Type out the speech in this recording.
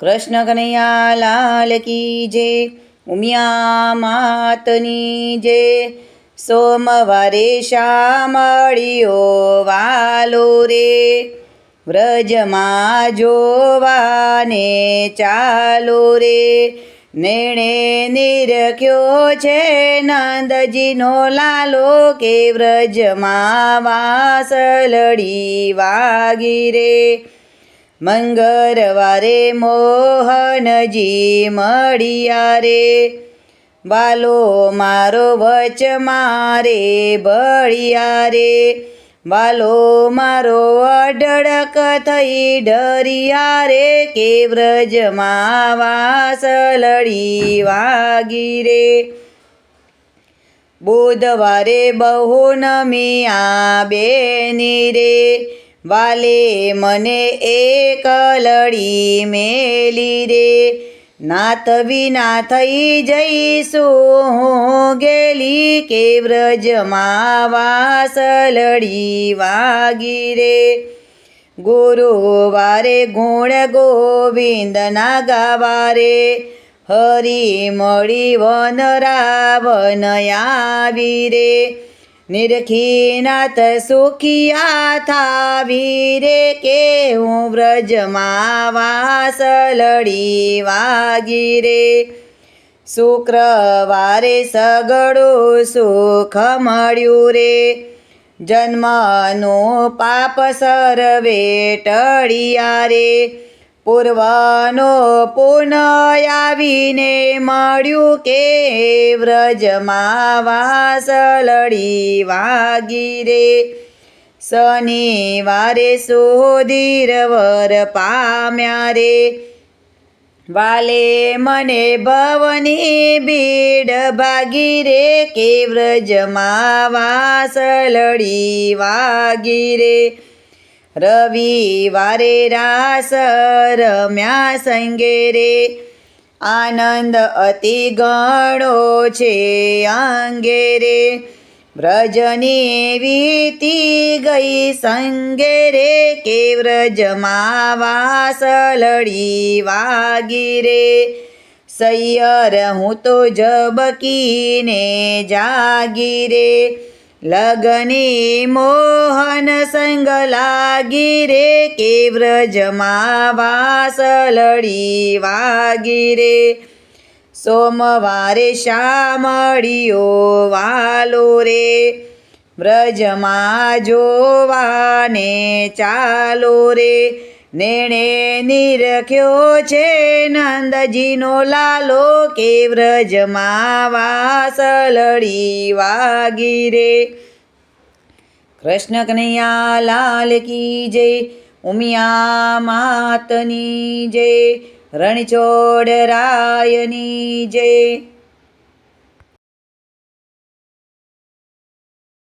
કૃષ્ણ કનૈયા લાલ કી જે, ઉમિયા માતની જે. સોમવારે શામળિયો વાલો રે, વ્રજમાં જોવાને ચાલો રે. નેણે નિરખ્યો છે નંદજીનો લાલો કે વ્રજમાં વાસલડી વાગી રે. મંગળવારે મોહનજી મળ્યા રે વાલો, મારો વચ મારે બળિયા રે વાલો, મારો અઢળક થઈ ડરિયા રે કે વ્રજમાં વાસલડી વાગી રે બુધવારે બહુ નમિયા બેની રે વાલે મને એક લડી મેલી રે. નાત વિના થઈ જઈશું હું ગેલી કે વ્રજમાં વાસલડી વાગી રે. ગુરુવારે ગુણ ગોવિંદના ગાવારે હરી મળી વન રાવન આવી રે. નિરખીનાથ સુખિયા થાવી રે કે હું વ્રજમાં વાસલડી વાગી રે. શુક્રવારે સગડું સુખ મળ્યું રે. જન્મનું પાપ સર્વે ટળિયા રે. પૂર્વનો પુનઃ આવીને મળ્યું કે વ્રજમાં વાસલડી વાગી રે. શનિવારે સુધીરવર પામ્યા રે. વાલે મને ભવની બીડ ભાગી રે કે વ્રજમાં વાસલડી વાગી રે. રવિવારે રાસ રમ્યા સંગે રે. આનંદ અતિ ગણો છે અંગે રે. વ્રજની વીતી ગઈ સંગે રે કે વ્રજમાં વાસલડી વાગી રે. સૈયર હું તો જબકીને જાગી રે. લગની મોહન સંગ લાગી રે કે વ્રજમાં વાસલડી વાગી રે સોમવારે શામળીઓ વાલો રે વ્રજમાં જોવાને ચાલો રે નેણે નિરખ્યો છે નંદજીનો લાલો કે વ્રજમાં વાસલડી વાગી રે. કૃષ્ણ કનૈયા લાલ કી જય, ઉમિયા માતની જય, રણછોડ રાયની જય.